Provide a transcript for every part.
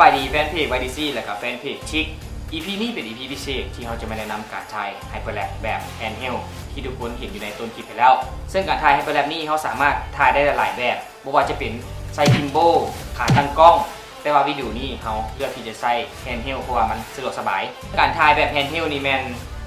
บายดีแฟนเพจ YDC และกับแฟนเพจชิค EP นี้เป็น EP พิเศษที่เราจะมาแนะนำการถ่ายไฮเปอร์แลปแบบแอนเฮลที่ทุกคนเห็นอยู่ในต้นคลิปไปแล้ว ซึ่งการถ่ายไฮเปอร์แลปนี้เขาสามารถถ่ายได้หลายแบบไม่ว่าจะเป็นใส่กิมโบขาตั้งกล้อง แต่ว่าวิดีโอนี้เขาเลือกที่จะใส่แฮนด์เฮลเพราะว่ามันสะดวกสบาย การถ่ายแบบแฮนด์เฮลนี่แมน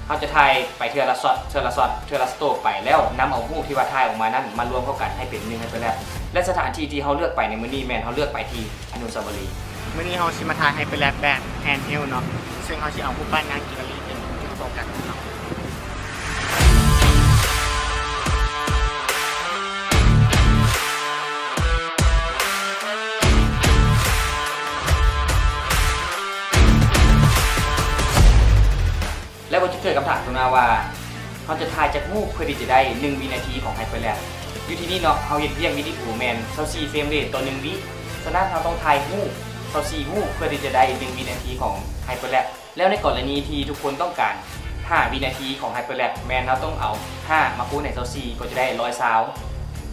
เขาจะถ่ายไปเทือละช็อตเทือละช็อตเทือละสโตไปแล้วนำเอารูปที่ว่าถ่ายออกมานั้นมารวมเข้ากันให้เป็นหนึ่งไฮเปอร์แลปและสถานที่ที่เขาเลือกไปในมื้อนี้แมนเขาเลือกไปที่อนุสาวรีย์ มื่อนี้เราชิมาทายให้เป็นแรปแบบแฮนด์เฮลเนาะซึ่งเขาชิเอาผู้ปั้นนางกิกาลีเป็นจุดโฟกัสของเราะแล้วผมจะเกิดคำถามขึ้นมาว่าเขาจะถ่ายจากรูปเพื่อที่จะได้ 1 วินาทีของไฮเปอร์แลปอยู่ที่นี่เนาะเขาเห็นเรียงวิดีโอแมน24เฟรมเรทต่อ1วิฉะนั้นเราต้องถ่าย รูป24รูปเพื่อที่จะได้1วินาทีของไฮเปอร์แลปแล้วในกรณีที่ทุกคนต้องการ 5 วินาทีของไฮเปอร์แลปแมนเราต้องเอา 5 มาคูณใน24ก็จะได้100ซาว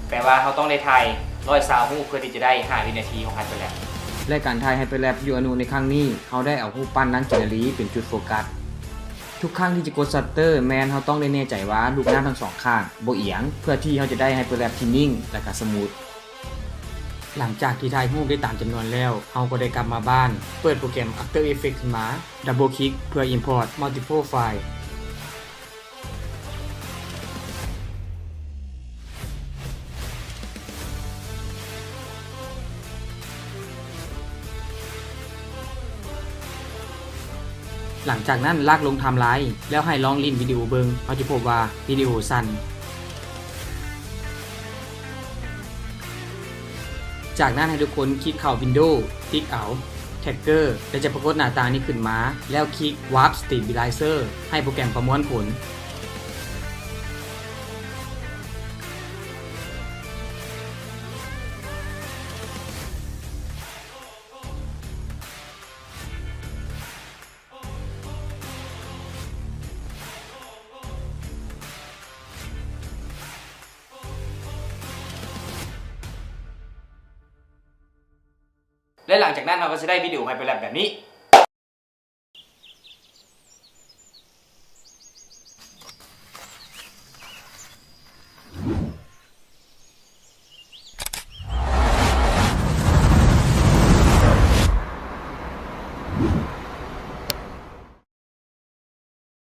แปลว่าเขาต้องได้ถ่าย100ซาวรูปเพื่อที่จะได้ 5 วินาทีของไฮเปอร์แลปและการถ่ายไฮเปอร์แลปยูอนูในครั้งนี้เขาได้เอารูปปั้นนั้นกินรีเป็นจุดโฟกัสทุกครั้งที่จะกดชัตเตอร์แมนเขาต้องได้แน่ใจว่าลูกหน้าทั้งสองข้างโบเอียง เพื่อที่เขาจะได้ไฮเปอร์แลปที่นิ่งและก็สมูท หลังจากที่ถ่ายรูปได้ตามจำนวนแล้วเขาก็ได้กลับมาบ้าน เปิดโปรแกรม After Effects ขึ้นมาดับเบิลคลิกเพื่อ Import Multiple File หลังจากนั้นลากลงทม์ไลน์แล้วให้ลองลินวิดีโอเบิงเขาจะพบว่าวิดีโอสั้น จากนั้นให้ทุกคนคลิกเข้า Windows คลิกเอาแท็กเกอร์และจะปรากฏหน้าตานี้ขึ้นมา แล้วคลิก Warp Stabilizer ให้โปรแกรมประมวลผล และหลังจากนั้นเราก็จะได้วิดีโอไฮเปอร์แลปแบบนี้